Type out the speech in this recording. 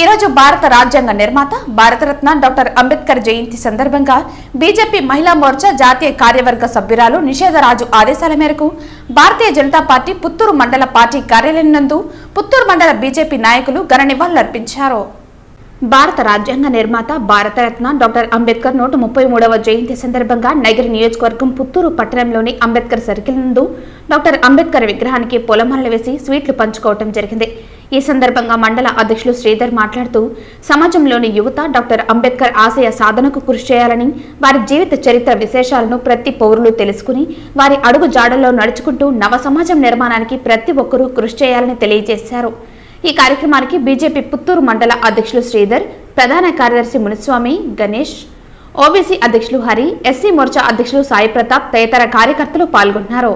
ఈరోజు భారత రాజ్యాంగ నిర్మాత భారతరత్న డాక్టర్ అంబేద్కర్ జయంతి సందర్భంగా బీజేపీ మహిళా మోర్చా జాతీయ కార్యవర్గ సభ్యురాలు నిషేధరాజు ఆదేశాల మేరకు భారతీయ జనతా పార్టీ పుత్తూరు మండల పార్టీ కార్యాలయం నందు పుత్తూరు మండల బీజేపీ నాయకులు ఘన నివాళులర్పించారు భారత రాజ్యాంగ నిర్మాత భారతరత్న డాక్టర్ అంబేద్కర్ నూట ముప్పై మూడవ జయంతి సందర్భంగా నగరి నియోజకవర్గం పుత్తూరు పట్టణంలోని అంబేద్కర్ సర్కిల్ నందు డాక్టర్ అంబేద్కర్ విగ్రహానికి పొలమాలలు వేసి స్వీట్లు పంచుకోవటం జరిగింది. ఈ సందర్భంగా మండల అధ్యక్షులు శ్రీధర్ మాట్లాడుతూ సమాజంలోని యువత డాక్టర్ అంబేద్కర్ ఆశయ సాధనకు కృషి చేయాలని వారి జీవిత చరిత్ర విశేషాలను ప్రతి పౌరులు తెలుసుకుని వారి అడుగు జాడల్లో నడుచుకుంటూ నవ సమాజం నిర్మాణానికి ప్రతి ఒక్కరూ కృషి చేయాలని తెలియజేశారు. ఈ కార్యక్రమానికి బీజేపీ పుత్తూరు మండల అధ్యక్షులు శ్రీధర్ ప్రధాన కార్యదర్శి మునిస్వామి గణేష్ ఓబీసీ అధ్యక్షులు హరి ఎస్సీ మోర్చా అధ్యక్షులు సాయి ప్రతాప్ తదితర కార్యకర్తలు పాల్గొన్నారు.